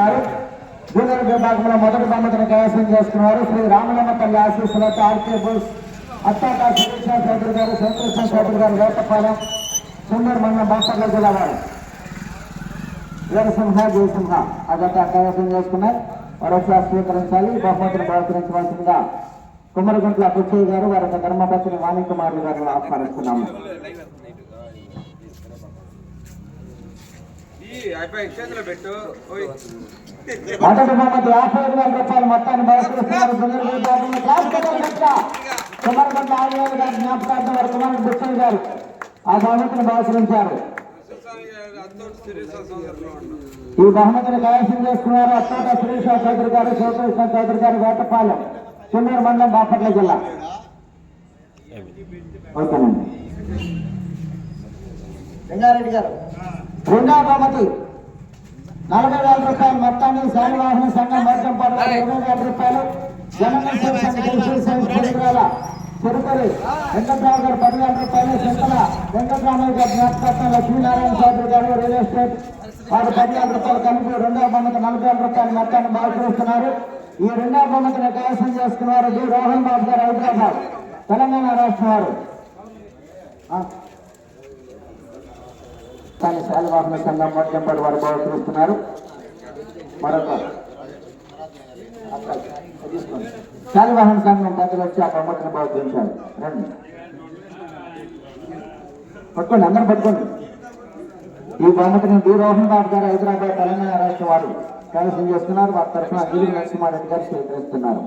చేస్తున్నారు జూనియర్ విభాగంలో మొదటి బహుమతిని కైవసం చేసుకున్నారు. శ్రీ రామలమ్మ తల్లి ఆశీస్సులతో ఆర్కే బోస్ అత్తాక సురేష్ చౌదరి గారు శంకృష్ణ చౌదరి గారు వేటపాలెం సుందర్ మండలం బాపట్ల జిల్లా వారు. వీరసింహ జయసింహ అదంతా కైవసం చేసుకున్నారు మరోసారి స్వీకరించాలి. బహుమతిని బహుకరించవలసిందిగా కుమరగుంట్ల పుచ్చయ్య గారు వారి యొక్క ధర్మపత్ని వాణి కుమారులు గారు ఆహ్వానిస్తున్నాము ఈ అయిపోయి చేతిలో పెట్టు ఓయ్ మొదటి బహుమతి యాభై ఐదు వేల రూపాయలు మొత్తాన్ని బహుకరిస్తున్నారు జూనియర్ విభాగంలో గారి జ్ఞాపకార్థం వారి గారు ఆ బహుమతిని ఈ బహుమతిని కైవసం చేసుకున్నారు అత్తాట సురేష్ చౌదరి గారు శివకృష్ణ చౌదరి గారు వేటపాలెం చెన్నూరు మండలం బాపట్ల జిల్లా. ఓకేనండి. రంగారెడ్డి గారు. రెండవ బహుమతి నలభై వేల రూపాయలు మొత్తాన్ని శాలివాహన సంఘం వర్గం పదవ ఇరవై వేల రూపాయలు చెరుకరి వెంకట్రావు గారు పదివేల రూపాయలు చింతల వెంకట్రామయ్య గారు జ్ఞాపకత్వం లక్ష్మీనారాయణ చౌదరి గారు రియల్ ఎస్టేట్ వారు పదివేల రూపాయలు కలిపి రెండవ బహుమతి నలభై వేల రూపాయలు మొత్తాన్ని బాగుపరుస్తున్నారు ఈ రెండవ బహుమతిని కైవసం చేసుకున్నారు డి రోహన్ బాబు గారు హైదరాబాద్ తెలంగాణ రాష్ట్రం వారు. కానీ శాలివాహన సంఘం మొట్టంపడి వారు బహుకరిస్తున్నారు మరొక శాలివాహన సంఘం దగ్గర వచ్చి ఆ బొమ్మటిని బహుకరించారు రండి. పట్టుకోండి అందరూ పట్టుకోండి. ఈ బహుమతిని డి. రోహన్ గారు హైదరాబాద్ తెలంగాణ రాష్ట్ర వారు కైవసం చేస్తున్నారు. వారి తరఫున గిరి నరసింహారెడ్డి గారు స్వీకరిస్తున్నారు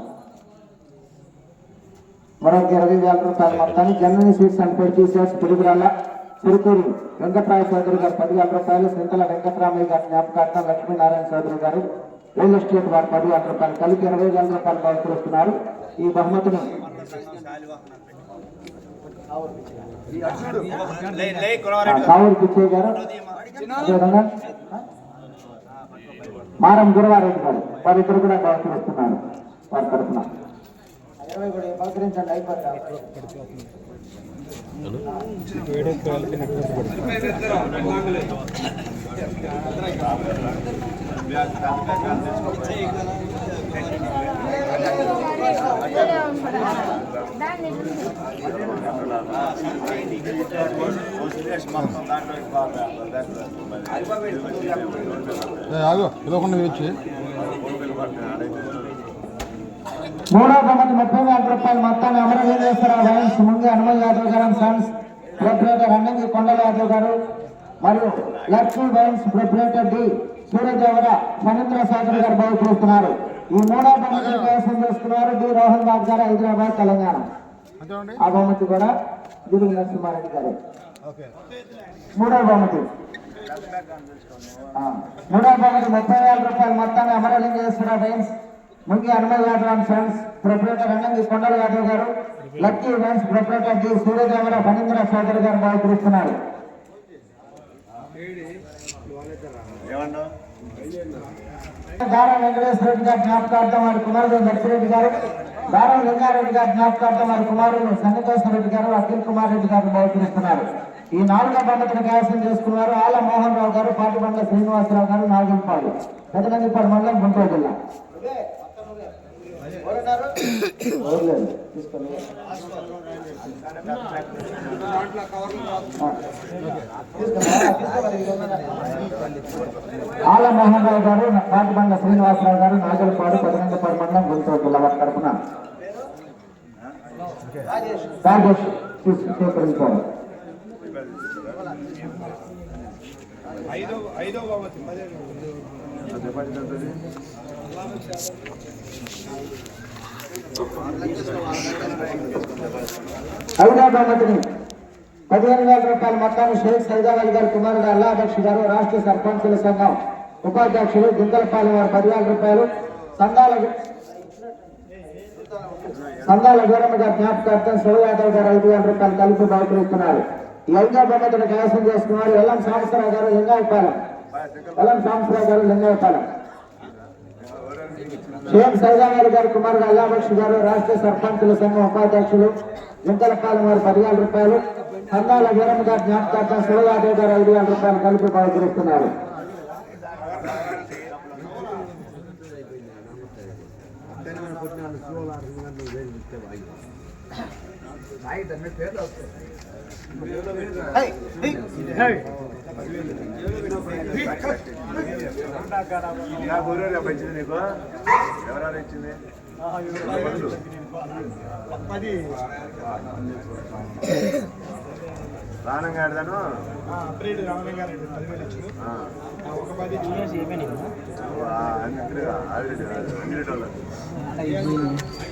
మరొక ఇరవై వేల రూపాయల మొత్తాన్ని జనరల్ సీట్స్ అండ్ పెట్టి సీట్స్ తిరుగురాల చిరుకూరు వెంకట్రాయ చౌదరి గారు పదివేల రూపాయలు సింతల వెంకట్రామయ్య గారి జ్ఞాపకార్థం లక్ష్మీనారాయణ చౌదరి గారు రియల్ ఎస్టేట్ వారు పదివేల రూపాయలు కలిపి ఇరవై వేల రూపాయలు బహుకరిస్తున్నారు ఈ బహుమతిని కావూరు పిచ్చయ్య గారు అదేవిధంగా మారం గురవారెడ్డి గారు వారిద్దరు కూడా బహుకరిస్తున్నారు వారి తరఫున. ఇరవై కూడా బహుకరించండి అయిపోతారు ఆగు పిలవకుండా వేయచ్చు మూడో బహుమతి ముప్పై వేల రూపాయలు మొత్తాన్ని అమరవీరేశ్వరరావు లయన్స్ ముందు హనుమల్ యాదవ్ గారు అండ్ సన్స్ ప్రొపరేటర్ కొండల యాదవ్ గారు మరియు Lakshmi wines proprietor D. Suryadevara Phanindra Sagar గారు బహుకరిస్తున్నారు ఈ మూడో బహుమతిని కైవసం చేసుకున్నారు డి. రోహన్ బాబు గారు హైదరాబాద్ తెలంగాణ. ఆ బహుమతి కూడా గిరి నరసింహారెడ్డి గారు. మూడో బహుమతి. మూడో బహుమతి ముప్పై వేల రూపాయలు మొత్తాన్ని అమరలింగేశ్వర వైన్స్ ముంగి అనుమతి యాదవ్ ఫ్రెండ్స్ ప్రొపరేటర్ రంగంగి కొండల యాదవ్ గారు lucky friends proprietor D Suryadevara Phanindra సోదరి గారు బహుకరిస్తున్నారు దారా వెంకటేశ్వర రెడ్డి గారి జ్ఞాపకార్థం వారి కుమారుడు లక్ష్మిరెడ్డి గారు దారా లింగారెడ్డి గారి జ్ఞాపకార్థం వారి కుమారుడు సన్నికేశ్వర రెడ్డి గారు అఖిల్ కుమార్ రెడ్డి గారు బహుకరిస్తున్నారు ఈ నాలుగో పండుగను కైవసం చేసుకున్నారు ఆల మోహన్ రావు గారు పాటిబండ్ల శ్రీనివాసరావు గారు నాగంపాడు పెద్దనందిపాడు మండలం గుంటూరు జిల్లా ఎవరులేరు. తీసుకోండి. దాంట్లో కవర్లు ఆ. ఆల మోహన్ రావు గారు పాటిబండ్ల శ్రీనివాసరావు గారు నాగలపాడు పెద్దనందిపాడు మండలం గుంటూరు జిల్లా వారి తరఫున రాజేష్ తీసు- స్వీకరించారు ఐదో ఐదో బాబతి ఐదో బహుమతిని పదిహేను వేల రూపాయల మొత్తాన్ని షేక్ సైదావల్ గారి కుమారుడు అల్లాబక్షి గారు రాష్ట్ర సర్పంచుల సంఘం ఉపాధ్యక్షులు దింతలపాలెం వారు పదివేల రూపాయలు. సంఘాల సంఘాల వీరమ్మ గారి జ్ఞాపకార్థం శివ యాదవ్ గారు ఐదు వేల రూపాయలు కలిపి బయటపెడుతున్నారు ఈ ఐదో బహుమతిని కైవసం చేసుకున్నారు. ఎల్లం సాంబసరావు గారు లింగాయపాలెం. ఎల్లం సాంబసరావు గారు లింగాయపాలెం. సీఎం సైదానాథ్ గారు కుమార్ అల్లామక్షి గారు రాష్ట్ర సర్పంచుల సంఘం ఉపాధ్యక్షులు గుంతలపాలెం వారు పదివేల రూపాయలు అందాల వీరం గారు జ్ఞాపకార్థం సురదాదేవి గారు ఐదు వేల రూపాయలు కలిపి బయలుదేరుతున్నారు పేర్లు బహుకరిస్తున్నారు పంచింది నీకు? ఎవరైనా ఇచ్చింది? రానంగా ఆడదాను?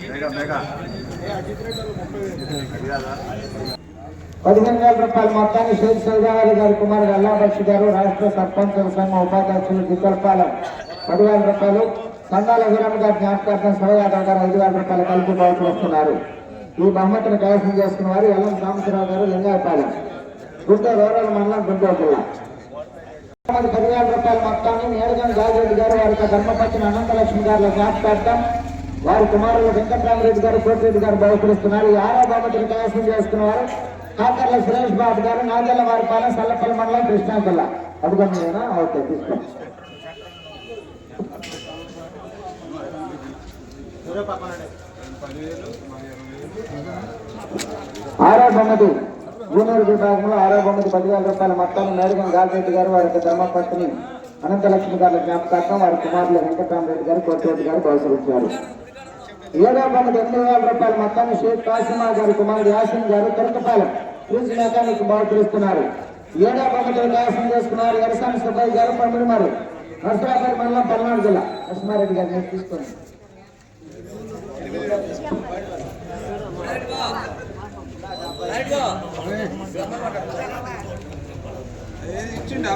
మెగా మెగా అది కాదా? పదిహేను వేల రూపాయల మొత్తాన్ని షేక్ సౌదావరి గారి కుమారు అల్లాబక్షి గారు రాష్ట్ర సర్పంచ్ సంఘం ఉపాధ్యక్షులు దిగ్గలపాలెం పదివేల రూపాయలు. సంఘాల వీరమ్మ గారి జ్ఞాపకార్థం శివయాదవ్ గారు ఐదు వేల రూపాయలు కలిపి బహుకరిస్తున్నారు ఈ బహుమతిని కైవసం చేసుకున్న వారు ఎల్లం రామచరావు గారు లింగాయపాలెం గుంటూరు రూరల్ మండలం గుంటూరు జిల్లా. పదివేల రూపాయల మొత్తాన్ని నేరుగం గాజిరెడ్డి గారు వారి యొక్క ధర్మపత్ని అనంతలక్ష్మి గారి జ్ఞాపకార్థం వారి కుమారులు వెంకటరామరెడ్డి గారు కోటిరెడ్డి గారు బహుకరిస్తున్నారు ఈ ఆరో బహుమతిని కైవసం చేసుకున్నారు కాకర్ల సురేష్ బాబు గారు నాగల్ల వారి పాలెం సల్లపల్లి మండలం కృష్ణా జిల్లా. అడుగుతున్నాయినా ఓకే తీసుకోండి ఆరో బొమ్మది జూనియర్ విభాగంలో ఆరో బొమ్మది పదివేల రూపాయల మొత్తాన్ని నేరుగా గాలిరెడ్డి గారు వారి ధర్మపత్ని అనంతలక్ష్మి గారి జ్ఞాపకార్థం వారి కుమారులు వెంకటరామరెడ్డి గారు కోటిరెడ్డి గారు బహుకరించారు ఏడో బొమ్మది ఎనిమిది వేల రూపాయలు మొత్తాన్ని షేక్ కాసిమా గారి కుమారుడు యాసిన్ గారు తిరకపాలెం క్రూజ్ మెకానిక్ బహుకరిస్తున్నారు ఏడో బొమ్మది కైవసం చేసుకున్నారు ఎరసాని సుబ్బయ్య గారు పమిడిమారు నర్సరాపల్లి మండలం పల్నాడు జిల్లా. నరసింహారెడ్డి గారు నేను తీసుకోండి. ఇచ్చిండి